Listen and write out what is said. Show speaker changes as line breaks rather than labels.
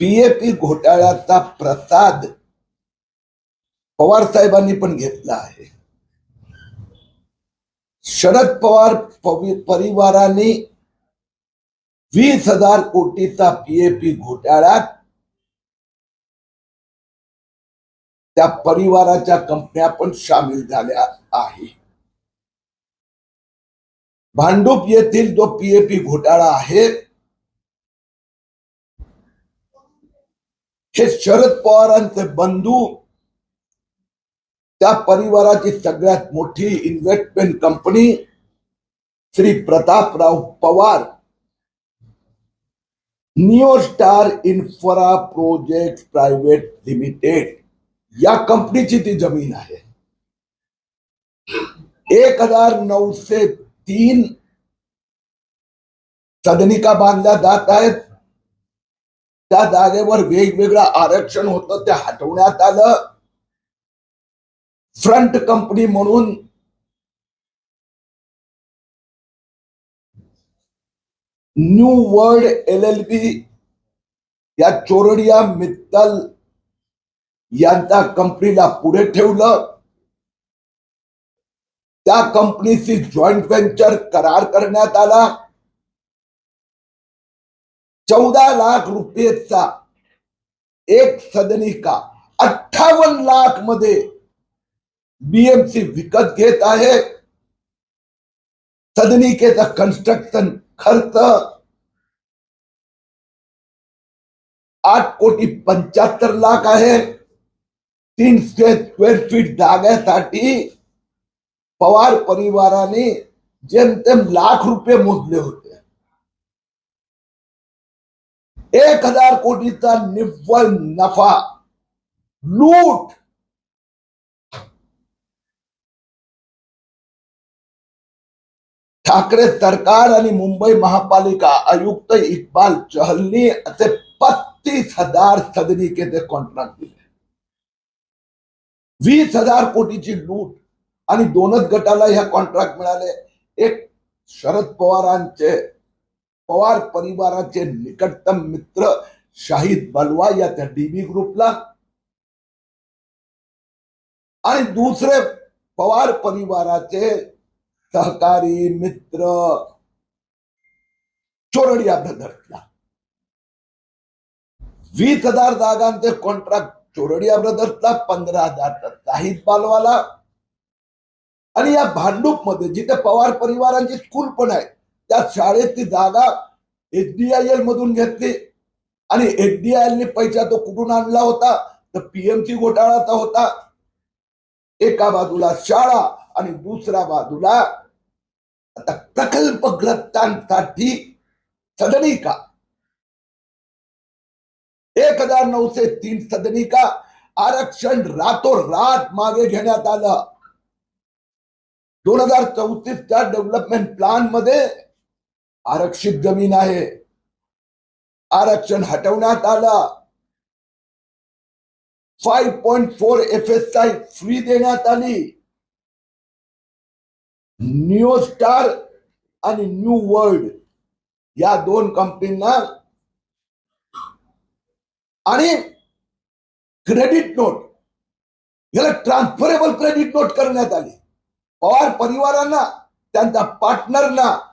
PAP घोटाळ्याचा प्रसाद पवार साहेबांनी पण घेतला आहे. शरद पवार परिवाराने वीस हजार कोटीचा पीएपी घोटाळ्यात त्या परिवाराच्या कंपन्या पण सामील झाल्या आहे. भांडूप येथील जो पीएपी घोटाळा आहे हे शरद पवारांचे बंधू, त्या परिवाराची सगळ्यात मोठी investment company Shri Prataprao Pawar. Neo Star Infra project private limited या कंपनीची ती ज़मीन आहे. एक हज़ार नऊशे तीन सदनिका बांधल्या जात आहेत. त्या जागेवर वेगवेगळं आरक्षण होतं ते हटवण्यात आलं. फ्रंट कंपनी म्हणून New World L L B या चोरडिया मित्तल यांच्या कंपनीला पुढे ठेवलं. त्या कंपनीची जॉईंट व्हेंचर करार करण्यात आला. चौदा लाख रुपयेचा एक सदनिका अठ्ठावन्न लाखमध्ये बीएमसी विकत घेत आहे. सदनिकेचा कन्स्ट्रक्शन खर्च आठ कोटी पंच्याहत्तर लाख आहे. तीनशे स्क्वेअर फीट जागेसाठी पवार परिवाराने जेमतेम लाख रुपये मोजले होते. एक हजार कोटीचा निव्वळ नफा. लूट. ठाकरे सरकार आणि मुंबई महापालिका आयुक्त इक्बाल चहलनी असे पस्तीस हजार सदनिकेचे कॉन्ट्रॅक्ट दिले. वीस हजार कोटीची लूट आणि दोनच गटाला ह्या कॉन्ट्रॅक्ट मिळाले. एक शरद पवारांचे पवार परिवाराचे निकटतम मित्र शाहिद बलवा या त्या डीबी ग्रुपला आणि दुसरे पवार परिवाराचे सहकारी मित्र चोरडिया ब्रदर्सला वीस हजार जागांचे कॉन्ट्रॅक्ट चोरडिया ब्रदर्सला पंधरा हजार शाहिद बालवाला. आणि या भांडूपमध्ये जिथे पवार परिवारांची स्कूल पण आहे त्या शाळेत ती जागा एचडीआयएल मधून घेतली. आणि एचडीआयएल ने पैसा तो कुठून आणला होता? तर पीएमसी घोटाळाचा होता. एका बाजूला शाळा आणि दुसऱ्या बाजूला आता प्रकल्पग्रस्तांसाठी सदनिका. एक हजार नऊशे तीन सदनिका आरक्षण रातोरात मागे घेण्यात आलं. दोन हजार चौतीसच्या डेव्हलपमेंट प्लॅनमध्ये आरक्षित जमीन आहे. आरक्षण हटवण्यात आला. Five point four F S I free देण्यात आली. न्यू स्टार आणि न्यू वर्ल्ड या दोन कंपनींना आणि क्रेडिट नोट याला ट्रान्सफरेबल क्रेडिट नोट करण्यात आली. पवार परिवारांना त्यांच्या पार्टनरना